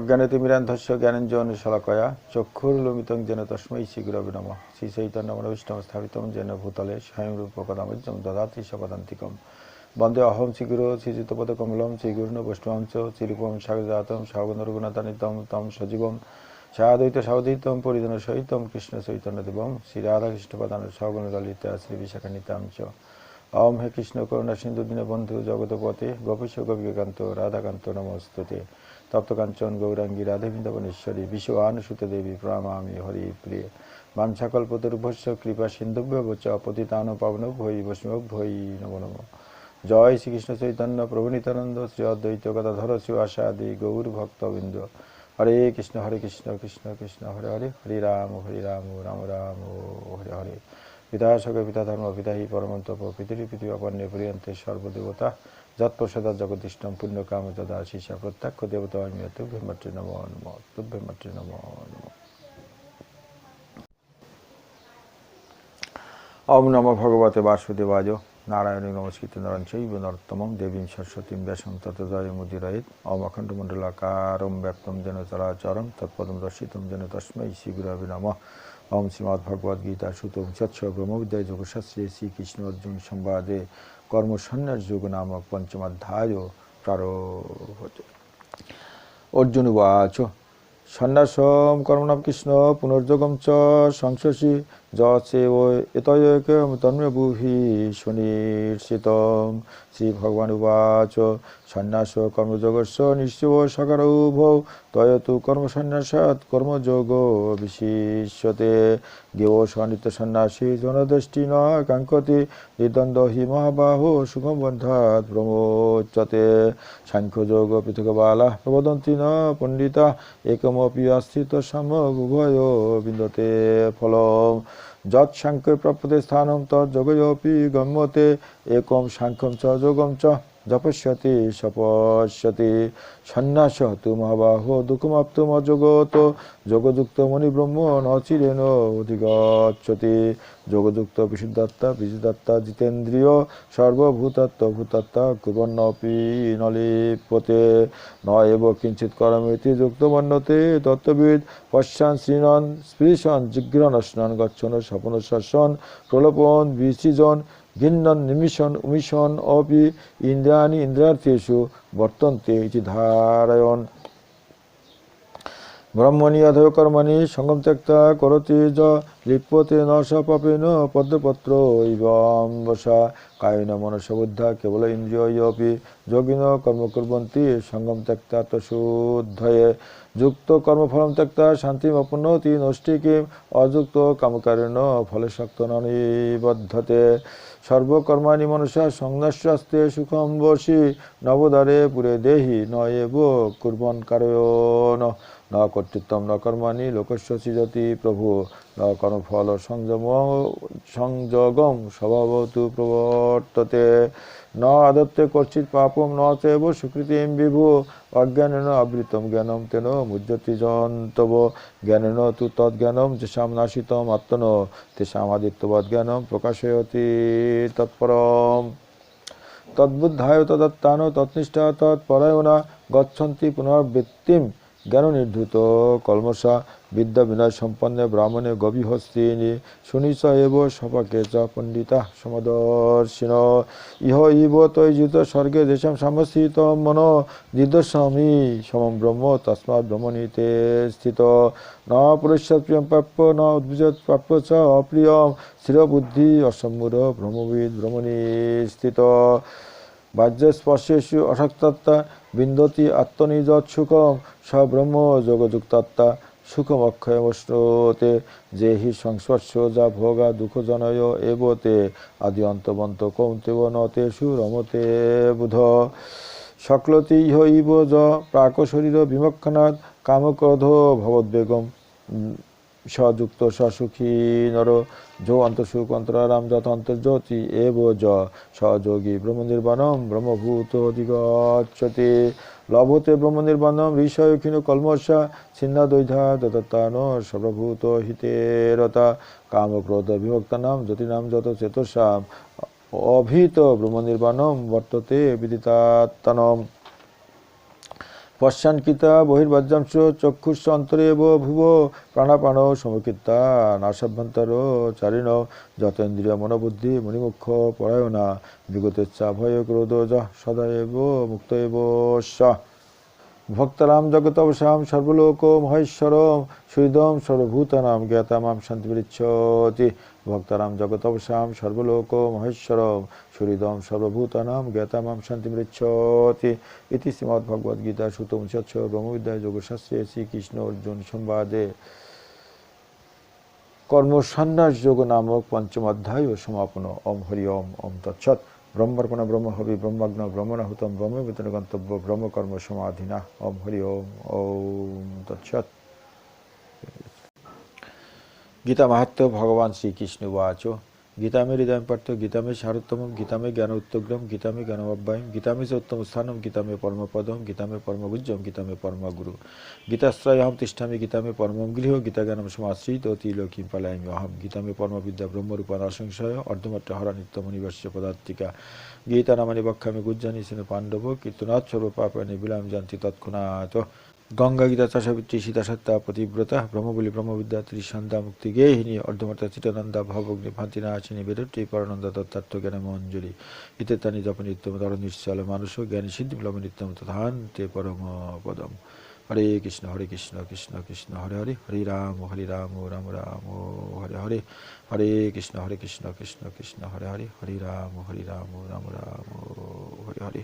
অজ্ঞানে তিমিরান্ধস্য জ্ঞানঞ্জন শলাকয়া চক্ষুর্লুমিতং যেন তস্मै শ্রীগুরবে নম। শ্রী চৈতন্য মনোবিষ্ণম স্থাপিতম যেন ভূতলে স্বয়ংরূপ কদামজ্জম দদাতি সপদান্তিকম বন্দে অহম শ্রীগুরু, শ্রীযুতপদ কমলম শ্রীগুরুণ বৈষ্ণবম চ শ্রীরূপম সাগজাতম সাগন রঘুনাথানিতম তম সজীবম সাদ্বৈত সাবধীতম পরিজন সহিতম, কৃষ্ণ চৈতন্য দেবম, শ্রী রাধাকৃষ্ণ প্রধান সগুণ ললিতা শ্রী বিশাখা নিতাম চ ওম হে কৃষ্ণ করুণা সিন্ধু দীনবন্ধু জগতপতে গোপীশ গোপীকান্ত রাধাকান্ত নমস্তুতে। তপ্তকাঞ্চন, গৌরাঙ্গী রাধে বৃন্দাবনেশ্বরী বিশ্ব আনুসুত দেবী, প্রণামামি, হরি প্রিয়। বাঞ্ছাকল্পতরুভস্য, কৃপা সিন্ধুভ্য চ পতিতান পাবন ভৈ বৈষ্ণব ভৈ নম নম। জয় শ্রীকৃষ্ণ চৈতন্য, প্রভু নিত্যানন্দ, শ্রী অদ্বৈত শ্রী আশাদি গৌর ভক্তবৃন্দ। হরে কৃষ্ণ হরে কৃষ্ণ কৃষ্ণ কৃষ্ণ, হরে হরে হরে রাম হরে রাম রাম রাম হরে হরে। পিতা সক পিতা ধর্ম পিতা হি পরমন্তপ পৃথিবী পৃথিবী অপর্ণে প্রিয়ন্তে সর্বদেবতা। যৎপ্রসাদা জগদীষ্টম পুণ্যকাম তদা শিষা প্রত্যক্ষ দেবতা অন্য তুভ্যে মাতৃ নম নম তুভ্যে মাতৃ নম নম। ওম নম ভগবতে বাসুদেবায় নারায়ণ নমস্কৃত নরণ চৈব নরোত্তমম দেবীম সরস্বতীম ব্যাসং ততজয় মুদিরয়িত ওম অখণ্ডমণ্ডলাকারম ব্যক্তম যেন চরাচরম তৎপদম দর্শিতম যেন তস্मै শ্রীগুরবে নমঃ। ওম শ্রীমদ্ ভগবদ সুতম সৎস ব্রহ্মবিদ্যায় যোগশাস্ত্রে শ্রীকৃষ্ণ অর্জুন সংবাদে কর্মসন্ন্যাস যুগ নামক পঞ্চমাধ্যায় প্রারভতে অর্জুন বাচ সন্ন্যাসম কর্মণাম কৃষ্ণ পুনর্যোগম চ সংশসি যচেব এতয়কম তন্মবুহি সুনির্ষিতম শ্রী ভগবান উবাচ, সন্ন্যাস কর্মযোগস্য নিশ্চয় সকার উভৌ। তয় তু কর্মসন্ন্যাসাৎ কর্মযোগ বিশিষ্যতে। দেব সনিত্য সন্ন্যাসী জনদৃষ্টি ন কাঙ্ক্ষতি। নিদ্বন্দ্ব হি মহাবাহ সুখম বন্ধাৎ ব্রহ্মোচ্যতে সাংখ্যযোগ পৃথক বালা প্রবদন্তি ন পণ্ডিতা। একমপি আস্থিত সম্যক উভয় বিন্দতে ফলম। যৎ সাংখ্য প্রাপ্যতে স্থানম তৎ তজ্যোগয়োপি গম্যতে একম সাংখ্যম চ যোগম চ। জপস্যতি সপশ্যতি সন্ন্যাস তু মহাবাহ দুঃখমাপ্তুম অযোগত যোগযুক্ত মণিব্রহ্ম, নচিরেণ অধিগচ্ছতি, যোগযুক্ত বিশুদ্ধাত্মা বিশুদ্ধাত্মা জিতেন্দ্রিয় সর্বভূতাত্ম ভূতাত্মা কুর্বন্নপি নলিপতে ন এব কিঞ্চিৎ করমেতি, যুক্ত মন্যতে তত্ত্ববিদ, পশ্চান শ্রীনন, স্পৃশন জিঘ্রণ স্নান গচ্ছন, স্বপন, শাসন, প্রলোপন, বিসৃজন ঘিন্নন নিমিশন উমিশন অপি ইন্দ্রাণী ইন্দ্রার্থেষু বর্তন্তে ইতি ধারয়ন ব্রহ্মণি অধয় কর্মণি সঙ্গম ত্যক্তা করতি য লিপ্যতে ন স পাপেন পদ্মপত্র ইবম্বসা কায়ন মনসবুদ্ধা কেবল ইন্দ্রিয়পি যোগিন কর্ম কুর্বন্তি সঙ্গম ত্যক্তা শুদ্ধয়ে যুক্ত কর্মফলম ত্যক্তা অপনতি নষ্টিকে অযুক্ত কামকারেণ ফলে শক্ত ননিবদ্ধতে সর্বকর্মাণি মনসা সংন্যাসাস্তে সুখম বসি। নবদারে পুরে দেহি ন এব কুর্বন কারয়ন। ন কর্তৃত্বম ন কর্মাণি লোকস্য সৃজতি প্রভু। ন কর্মফল সংযম সংযোগম স্বভাবতু প্রবর্ততে। ন আদত্তে কর্চিৎ পাপম ন চেব সুকৃতিম বিভু। অজ্ঞানেন আবৃতম জ্ঞানম তেন মুজ্জতি জন্তব জ্ঞানেন তু তদ্জ্ঞানম যেসাম নাশিতম আত্মন। তেষাম আদিত্যবৎ জ্ঞানম প্রকাশয়তি তৎপরম। তদ্বুদ্ধায় তদত্তান তৎনিষ্ঠা তৎপরায়ণা গচ্ছন্তি পুনর্বৃত্তিম। জ্ঞান নির্ধূত কলমসা বিদ্যা বিনয় সম্পন্নে ব্রাহ্মণে গভীহস্তিনি সুনিচ এব সপাকে চ পণ্ডিতা সমদর্শিন। ইহ ইব তৈজিত স্বর্গে দেশম সমস্থিত মন দিদস্বামী সমম ব্রহ্ম, তস্মাৎ ব্রহ্মণীতে স্থিত। ন পুরস্যাৎ প্রিয়ম প্রাপ্য, ন উদ্ভিজত প্রাপ্য চ অপ্রিয়ম, স্থিরবুদ্ধি অসম্মূঢ় ব্রহ্মবিদ ব্রহ্মণী স্থিত। বাহ্যস্পর্শেষু অসক্তত্তা বিন্দতি আত্মনিযৎ সুখম স ব্রহ্ম যোগযুক্তাত্মা সুখম অক্ষয়মশ্রোতে যে হি সংস্পর্শ যা ভোগা দুঃখ জনয় এবতে, আদি অন্তবন্ত কৌন্তেব নতেষু রমতে বুধ। সকলতি ইহ ইব য প্রাক শরীর বিমক্ষণাৎ কামক্রোধ ভবদ্বেগম। সযুক্ত সসুখী নর, যো অন্তঃসুখ অন্তরারাম যত অন্তর্জ্যোতি এব য। সযোগী ব্রহ্মনির্বাণম ব্রহ্মভূত অধিগচ্ছতি লভতে ব্রহ্মনির্বাণম ঋষয়ক্ষীণ কলমশা ছিন্নাদ্বৈধা দত্তান সর্বভূত হিতেরতা কামক্রোধ বিভক্তানাম জ্যোতিনাম যত চেতসাম। অভীত ব্রহ্মনির্বাণম বর্ততে বিদিতাত্তনম পশ্চান্কিতা বহির্বাজ্যাংশ চক্ষুষ অন্তরে এব ভুব প্রাণাপাণ সমকিতা নাশাভ্যন্তর চারিণ যতেন্দ্রিয় মনোবুদ্ধি মণিমুখ পরায়ণা বিগতেচ্ছা ভয় ক্রোধ যহ সদা এব মুক্ত এব ভক্তারাম জগতবসাম সর্বলোক মহেশ্বরম সুহৃদম সর্বভূতানাম জ্ঞাতামাম শান্তিপৃচ্ছতি ভক্তারাম জগতবসাম সর্বলোক মহেশ্বরম সুহৃদম সর্বভূতানাম জ্ঞাতামাম শান্তিপৃচ্ছতি ইতি শ্রীমদ্ভগবদ্গীতা সুতমুচ্ছ ব্রহ্মবিদ্যায় যোগশাস্ত্রে শ্রীকৃষ্ণ অর্জুন সংবাদে। কর্মসন্ন্যাস যোগ নামক পঞ্চম অধ্যায় ও সমাপন। ওম হরি ওম ওম তৎসৎ। ব্রহ্মর্পণ ব্রহ্ম হবি ব্রহ্মগ্ন ব্রহ্মণাহুতম ব্রহ্মবেতন গন্তব্য ব্রহ্মকর্ম সমাধিনা। ওম হরি ওম ওম তৎসৎ। গীতা মাহাত্ম ভগবান শ্রীকৃষ্ণ উচ গীতা মে হৃদয় পার্থ গীতা মে সারোত্তম গীতা মে জ্ঞান উত্তগ্রম গীতা মে জ্ঞানমব্যায়ম গীতা মে চ উত্তম স্থানম গীতা মে পরমপদম গীতা মে পরমগুজ্জম গীতা মে পরমগুরু। গীতাশ্রয় অহম তিষ্ঠামি গীতা মে পরমম গৃহ গীতা জ্ঞানম সমাশ্রিত তিলোকিম পালায়ামি অহম। গীতা মে পরমবিদ্যা ব্রহ্মরূপা নরসংশয় অর্ধমাত্র হরা নিত্য নিবর্ষ পদার্থিকা। গীতা নামানি বক্ষামি গুজ্জানি সিনে পাণ্ডব কীর্তনাথ সর্ব পাপানি বিলাম জানতি তৎক্ষণাৎ। গঙ্গা গীতা চাষাবিত্রী সীতা সত্তা পতিব্রতা, ব্রহ্মবলী, ব্রহ্মবিদ্যা ত্রিসন্ধ্যা মুক্তি গেহিনী অর্ধমাতা চিতানন্দা ভবগ্নি ভান্তিনা আচিনী বেদটি, পরানন্দ তত্ত্ব জ্ঞান মঞ্জুরি ইত্যানি জপ নিত্যম তর নিশ্চল মানুষ, জ্ঞানী, সিদ্ধি বিলম নিত্যম তথান্তে পরম পদম। হরে কৃষ্ণ হরে কৃষ্ণ কৃষ্ণ কৃষ্ণ, হরে হরে হরে রাম হরে রাম রাম রাম, হরে হরে হরে কৃষ্ণ হরে কৃষ্ণ কৃষ্ণ কৃষ্ণ, হরে হরে হরে রাম হরে রাম রাম রাম, হরে হরে।